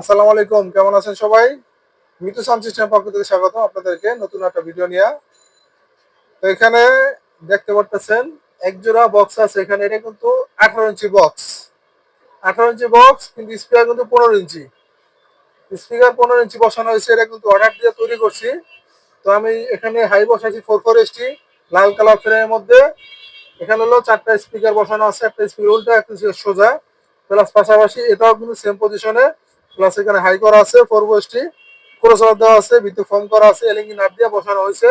আসসালামু আলাইকুম, কেমন আছেন সবাই? মিতু সাউন্ড সিস্টেমের পক্ষ থেকে স্বাগত আপনাদেরকে নতুন একটা ভিডিও নিয়ে। তো এখানে দেখতে পারতেছেন এক জোড়া বক্স আছে, এখানে এটা কিন্তু আঠারো ইঞ্চি বক্স আঠারো ইঞ্চি বক্স কিন্তু স্পিকার কিন্তু পনেরো ইঞ্চি। স্পিকার পনেরো ইঞ্চি বসানো হয়েছে, এটা কিন্তু অর্ডার দিয়ে তৈরি করছি। তো আমি এখানে হাই বসাইছি ফোর ফোর এসটি লাল কালার ফ্রেমের মধ্যে। এখানে হলো চারটা স্পিকার বসানো আছে, একটা স্পিকার উল্টা, একটা সোজা। প্লাস পাশাপাশি এটাও কিন্তু সেম পজিশনে প্লাস এখানে হাই করা আছে ফোর বসটি ক্রোসার দেওয়া আছে ভিতরে ফোম করা আছে এলিঙ্গি নাট দিয়ে বসানো হয়েছে।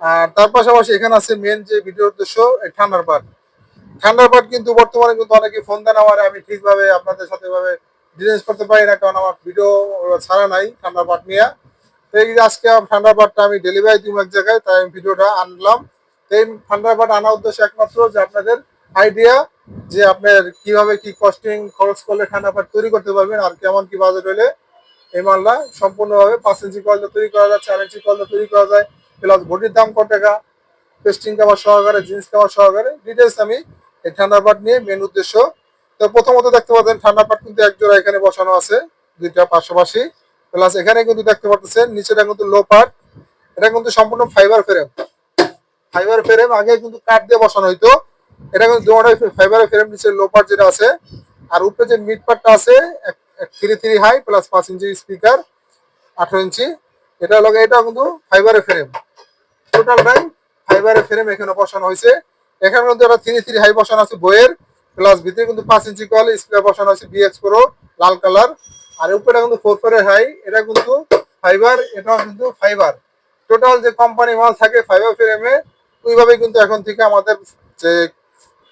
আর তার পাশাপাশি এখানে আছে মেন যে ভিডিওর উদ্দেশ্য, এই ঠান্ডার পার্ট ঠান্ডার পার্ট কিন্তু বর্তমানে কিন্তু অনেকে ফোন দেন, আমার আমি ঠিকভাবে আপনাদের সাথে ভাবে ডিটেলস করতে পারি না, কারণ আমার ভিডিও ছাড়া নাই ঠান্ডার পার্ট নিয়ে। তো এই আজকে ঠান্ডার পার্টটা আমি ডেলিভারি দিব এক জায়গায়, তাই আমি ভিডিওটা আনলাম। তো এই ঠান্ডার পার্ট আনার উদ্দেশ্য একমাত্র যে আপনাদের আইডিয়া যে আপনার কীভাবে কি কস্টিং খরচ করলে ঠান্ডা পাট তৈরি করতে পারবেন আর কেমন কি বাজেট হলে এই মালটা সম্পূর্ণভাবে পাঁচ ইঞ্চি কয়লা তৈরি করা যায়, চার ইঞ্চি কয়লা তৈরি করা যায় প্লাস বডির দাম কত টাকা পেস্টিং কাভার সহকারে, জিন্স কাভার সহকারে ডিটেলস আমি এই ঠান্ডা পাট নিয়ে মেন উদ্দেশ্য। তো প্রথমত দেখতে পাচ্ছেন, ঠান্ডা পাট কিন্তু এক জোড়া এখানে বসানো আছে, দুইটা পাশাপাশি। প্লাস এখানে কিন্তু দেখতে পাচ্ছেন, নিচেটা কিন্তু লো পাট এটা কিন্তু সম্পূর্ণ ফাইবার ফ্রেম ফাইবার ফ্রেম আগে কিন্তু কাঠ দিয়ে বসানো হইতো। এটা কিন্তু দুটাই ফাইবারের ফ্রেম নিচে লো যেটা আছে, আর উপরে যে মিড পার্টটা আছে থ্রি থ্রি হাই প্লাস পাঁচ ইঞ্চি স্পিকার আঠারো ইঞ্চি এটা হলো এটা কিন্তু ফাইবারের ফ্রেম টোটালটাই ফাইবারের ফ্রেম এখানে বসানো হয়েছে। এখানে কিন্তু একটা থ্রি থ্রি হাই বসানো আছে বইয়ের প্লাস ভিতরে কিন্তু পাঁচ ইঞ্চি কল স্পিকার বসানো আছে বিএক্স প্রো লাল কালার আর উপরে কিন্তু ফোর ফোরের হাই এটা কিন্তু ফাইবার এটাও কিন্তু ফাইবার টোটাল যে কোম্পানি মাল থাকে ফাইবার ফ্রেমে ওইভাবে কিন্তু এখন থেকে আমাদের যে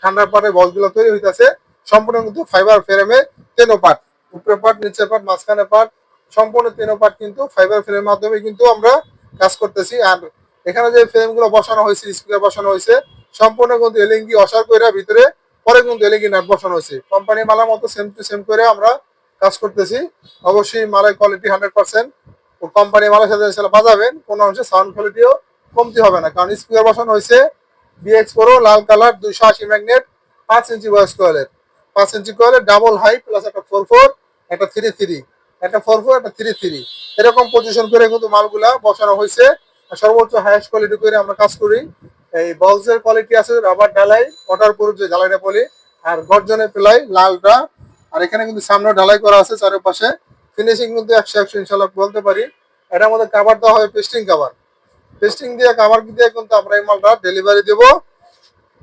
ঠান্ডার পাটে বলগুলো তৈরি হইতেছে, সম্পূর্ণ কিন্তু ফাইবার ফ্রেমে তেনো পাট উপরে পাট নিচের পাট মাঝখানে পাট সম্পূর্ণ তেনো পাট কিন্তু ফাইবার ফ্রেমের মাধ্যমে কিন্তু আমরা কাজ করতেছি। আর এখানে যে ফ্রেমগুলো বসানো হয়েছে স্পিকার বসানো হয়েছে, সম্পূর্ণ কিন্তু এলিঙ্গি অসার করে ভিতরে পরে কিন্তু এলিঙ্গি নাট বসানো হয়েছে। কোম্পানি মালার মতো সেম টু সেম করে আমরা কাজ করতেছি। অবশ্যই মালের কোয়ালিটি হান্ড্রেড পার্সেন্ট কোম্পানি মালের সাথে বাজাবেন, কোনো অংশে সাউন্ড কোয়ালিটিও কমতি হবে না। কারণ স্পিকার বসানো হয়েছে বিএক্স প্রো লাল কালার, দুইশো আশি ম্যাগনেট, পাঁচ ইঞ্চি ভয়েস কয়েলের পাঁচ ইঞ্চি কয়েলের ডাবল হাই প্লাস একটা ফোর ফোর একটা থ্রি থ্রি একটা ফোর ফোর একটা থ্রি থ্রি এরকম পজিশন করে কিন্তু মালগুলা বসানো হয়েছে। সর্বোচ্চ হাইয়েস্ট কোয়ালিটি করে আমরা কাজ করি। এই বক্সের কোয়ালিটি আছে রাবার ঢালাই ওয়াটার প্রুফ যে ঢালাইটা বলি, আর গর্জনের প্লাই লালটা। আর এখানে কিন্তু সামনে ঢালাই করা আছে চারপাশে। ফিনিশিং কিন্তু একশো একশো ইনশাল্লাহ বলতে পারি। এটার মধ্যে কাভার দেওয়া হবে পেস্টিং কাভার পেস্টিং দিয়ে কাভার দিয়ে কিন্তু আমরা এই মালটা ডেলিভারি দেব।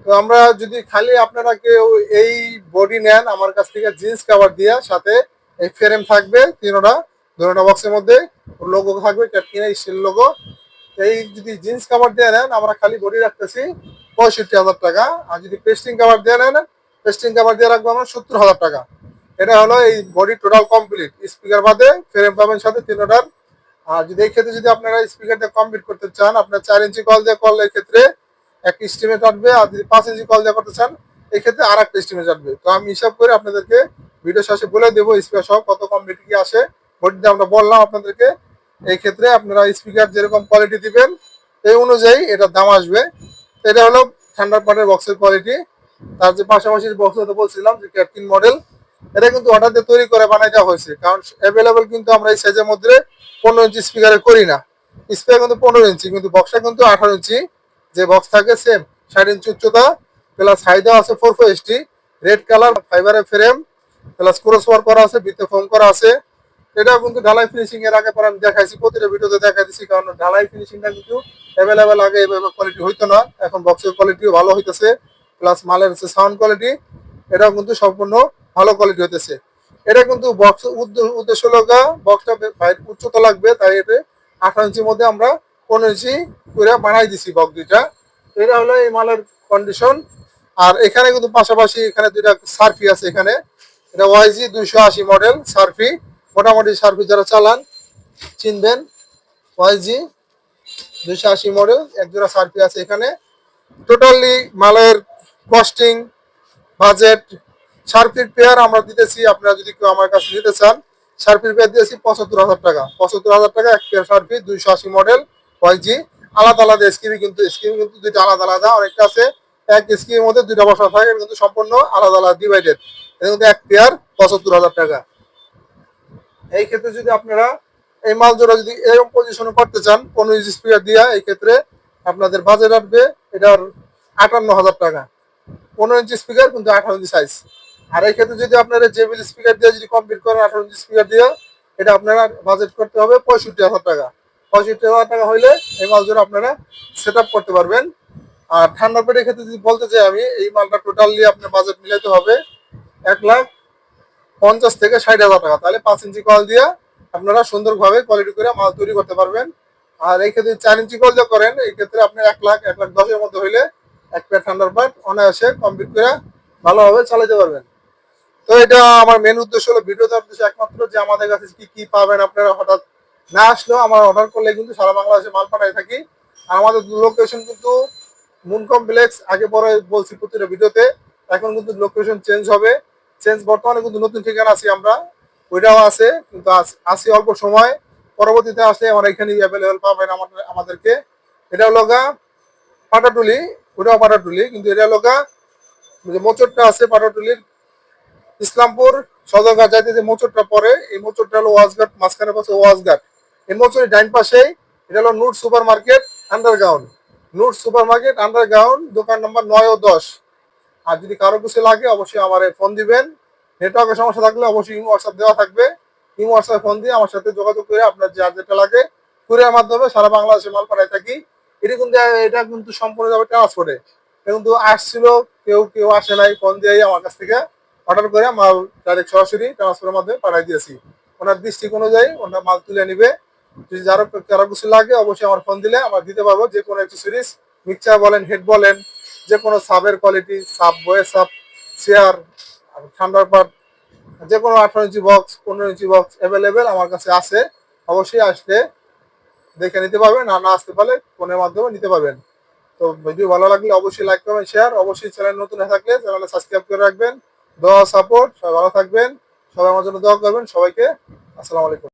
তো আমরা যদি খালি আপনারা কেউ এই বডি নেন, আমার কাছ থেকে জিন্স কাভার দিয়ে, সাথে এই ফ্রেম থাকবে তিনোটা, দুটা বক্সের মধ্যে লোগো থাকবে ক্যাটকিনা স্টিল লোগো এই যদি জিন্স কাভার দিয়ে নেন, আমরা খালি বডি রাখতেছি পঁয়ষট্টি হাজার টাকা। আর যদি পেস্টিং কাভার দিয়ে নেন পেস্টিং কাভার দিয়ে রাখব আমরা সত্তর হাজার টাকা। এটা হলো এই বডি টোটাল কমপ্লিট স্পিকার বাদে ফ্রেম পাবেন সাথে তিনোটার আর যদি এই ক্ষেত্রে যদি আপনারা স্পিকার দিয়ে কমপ্লিট করতে চান, আপনার চার ইঞ্চি কল দিয়ে করলে ক্ষেত্রে এক স্টিমে কাটবে আর যদি পাঁচ ইঞ্চি কল দিয়ে করতে চান, এই ক্ষেত্রে আর একটা স্টিমে কাটবে তো আমি হিসাব করে আপনাদেরকে ভিডিও শেষে বলে দেবো স্পিকার সহ কত কমপ্লিট কি আসে। বডিতে আমরা বললাম আপনাদেরকে, এই ক্ষেত্রে আপনারা স্পিকার যেরকম কোয়ালিটি দিবেন, এই অনুযায়ী এটার দাম আসবে। এটা হলো ঠান্ডার পাটের বক্সের কোয়ালিটি তার যে পাশাপাশি বক্স বলছিলাম, যে ক্যাটকিন মডেল এটা কিন্তু অর্ডার দিয়ে তৈরি করে বানাই দেওয়া হয়েছে। কারণ অ্যাভেলেবেল কিন্তু আমরা এই সাইজের মধ্যে পনেরো ইঞ্চি স্পিকারে করি না। স্পিকার কিন্তু পনেরো ইঞ্চি কিন্তু বক্সটা কিন্তু আঠারো ইঞ্চি যে বক্স থাকে সেম ষাট ইঞ্চি উচ্চতা প্লাস হাই দেওয়া আছে four four ST red colour ফাইবারের ফ্রেম প্লাস ক্রস ওয়ার করা আছে ভিতরে ফোম করা আছে। এটাও কিন্তু ঢালাই ফিনিশিং এর আগে পর আমি দেখাইছি, প্রতিটা ভিডিওতে দেখা দিচ্ছি কারণ ঢালাই ফিনিশিংটা কিন্তু অ্যাভেলেবেল আগে এভাবে কোয়ালিটি হইতো না, এখন বক্সের কোয়ালিটিও ভালো হইতেছে প্লাস মালের হচ্ছে সাউন্ড কোয়ালিটি এটাও কিন্তু সম্পূর্ণ ভালো কোয়ালিটি হইতেছে। এটা কিন্তু বক্স উদ্দেশ্য লগা বক্সটা উচ্চতা লাগবে, তাই এতে আঠারো ইঞ্চির মধ্যে আমরা পনেরো ইঞ্চি করে বানাই দিছি বক্স দুইটা। এটা হলো এই মালের কন্ডিশন আর এখানে কিন্তু পাশাপাশি এখানে দুইটা সার্ফি আছে এখানে। এটা ওয়াইজি দুইশো আশি মডেল সার্ফি। মোটামুটি সার্ফি যারা চালান, চিনবেন। ওয়াইজি দুইশো আশি মডেল এক জোড়া সার্ফি আছে এখানে। টোটালি মালের কস্টিং বাজেট সার্ফির পেয়ার আমরা দিতেছি, আপনারা যদি কেউ আমার কাছে নিতে চান, সার্ফির পেয়ার দিয়েছি পঁচাত্তর হাজার টাকা। পঁচাত্তর হাজার টাকা এক পেয়ার সার্ফি, দুইশো আশি মডেল ওয়াইজি আলাদা আলাদা স্কিমি কিন্তু স্কিম কিন্তু দুইটা আলাদা আলাদা, অনেকটা আছে। এক স্কিমের মধ্যে দুইটা বসা থাকে কিন্তু সম্পূর্ণ আলাদা আলাদা ডিভাইডেড কিন্তু এক পেয়ার পঁচাত্তর হাজার টাকা। এই ক্ষেত্রে যদি আপনারা এই মাল জোড়া যদি এরকম পজিশনে করতে চান, পনেরো ইঞ্চি স্পিকার দিয়া, এই ক্ষেত্রে আপনাদের বাজেট আসবে এটার আটান্ন হাজার টাকা। পনেরো ইঞ্চি স্পিকার কিন্তু আঠারো ইঞ্চি সাইজ আর এই ক্ষেত্রে যদি আপনারা জেবিল স্পিকার দিয়ে যদি কমপ্লিট করেন, আঠারো ইঞ্চি স্পিকার দিয়ে এটা আপনারা বাজেট করতে হবে পঁয়ষট্টি হাজার টাকা। পঁয়ষট্টি হাজার টাকা হইলে এই মাল আপনারা সেট করতে পারবেন। আর ঠান্ডা পেটের ক্ষেত্রে যদি বলতে চাই আমি, এই মালটা টোটালি আপনার বাজেট মিলাইতে হবে এক লাখ পঞ্চাশ থেকে ষাট হাজার টাকা। তাহলে পাঁচ ইঞ্চি কল দিয়ে আপনারা সুন্দরভাবে কোয়ালিটি করে মাল তৈরি করতে পারবেন। আর এই ক্ষেত্রে চার ইঞ্চি কল দিয়ে করেন, এই ক্ষেত্রে আপনি এক লাখ এক লাখ দশের মধ্যে হইলে এক প্লেট ঠান্ডার পাট অনায়াসে কমপ্লিট করে ভালোভাবে চালাতে পারবেন। তো এটা আমার মেন উদ্দেশ্য হলো ভিডিওতে উদ্দেশ্য একমাত্র যে আমাদের কাছে কি কি পাবেন আপনারা হঠাৎ না আসলেও আমার অর্ডার করলে কিন্তু সারা বাংলাদেশে মাল পাঠাই থাকি। আর আমাদের লোকেশন কিন্তু মুন কমপ্লেক্স আগে পরে বলছি প্রতিটা ভিডিওতে এখন কিন্তু লোকেশন চেঞ্জ হবে। চেঞ্জ বর্তমানে কিন্তু নতুন ঠিকানা আছি আমরা। ওইটাও আছে, কিন্তু আস- অল্প সময়। পরবর্তীতে আসলে আমরা এখানে অ্যাভেলেবেল পাবেন আমাদের, আমাদেরকে। এটা হলো গা পাটাটুলি, ওটাও পাটাটুলি, কিন্তু এটা হলো গা মোচরটা আছে পাটাটুলির। ইসলামপুর সদরঘাট যাইতে যে মোচরটা পরে এই মোচরটা হলো ওয়াজঘাট মাঝখানে পাশে ওয়াজঘাট এই মোচরের ডাইন পাশেই, এটা হলো নুট সুপার মার্কেট আন্ডারগ্রাউন্ড। নুট সুপার মার্কেট আন্ডারগ্রাউন্ড, দোকান নম্বর নয় ও দশ। আর যদি কারও কিছু লাগে, অবশ্যই আমার ফোন দিবেন। নেটওয়ার্কের সমস্যা থাকলে অবশ্যই ইমো হোয়াটসঅ্যাপ দেওয়া থাকবে। ইমো হোয়াটসঅ্যাপ ফোন দিয়ে আমার সাথে যোগাযোগ করে আপনার যে আর যেটা লাগে কুরিয়ার মাধ্যমে সারা বাংলাদেশে মাল পাঠাই থাকি। এটা কিন্তু এটা কিন্তু সম্পূর্ণ যাবে ট্রান্সপোর্টে কিন্তু আসছিল, কেউ কেউ আসে নাই ফোন দিয়েই আমার কাছ থেকে। অর্ডার করে মাল ডাইরেক্ট সরাসরি ট্রান্সফারের মাধ্যমে পাঠাই দিয়েছি। ওনার দৃষ্টিক অনুযায়ী ওনার মাল তুলে নিবে। যদি যারো কারও কিছু লাগে, অবশ্যই আমার ফোন দিলে আমরা দিতে পারব। যে কোনো একটি সিরিজ মিক্সচার বলেন হেড বলেন, যে কোনো সাবের কোয়ালিটি সাব বয়ে সাব চেয়ার ঠান্ডার পাট যে কোনো আঠারো ইঞ্চি বক্স পনেরো ইঞ্চি বক্স অ্যাভেলেবেল আমার কাছে আছে। অবশ্যই আসলে দেখে নিতে পারবেন, আর না আসতে পারলে ফোনের মাধ্যমে নিতে পারবেন। তো ভিডিও ভালো লাগলে অবশ্যই লাইক করবেন শেয়ার অবশ্যই চ্যানেল নতুন হয়ে থাকলে চ্যানেলে সাবস্ক্রাইব করে রাখবেন। দোয়া সাপোর্ট সবাই ভালো থাকবেন। সবাই আমার জন্য দোয়া করবেন। সবাইকে আসসালামু আলাইকুম।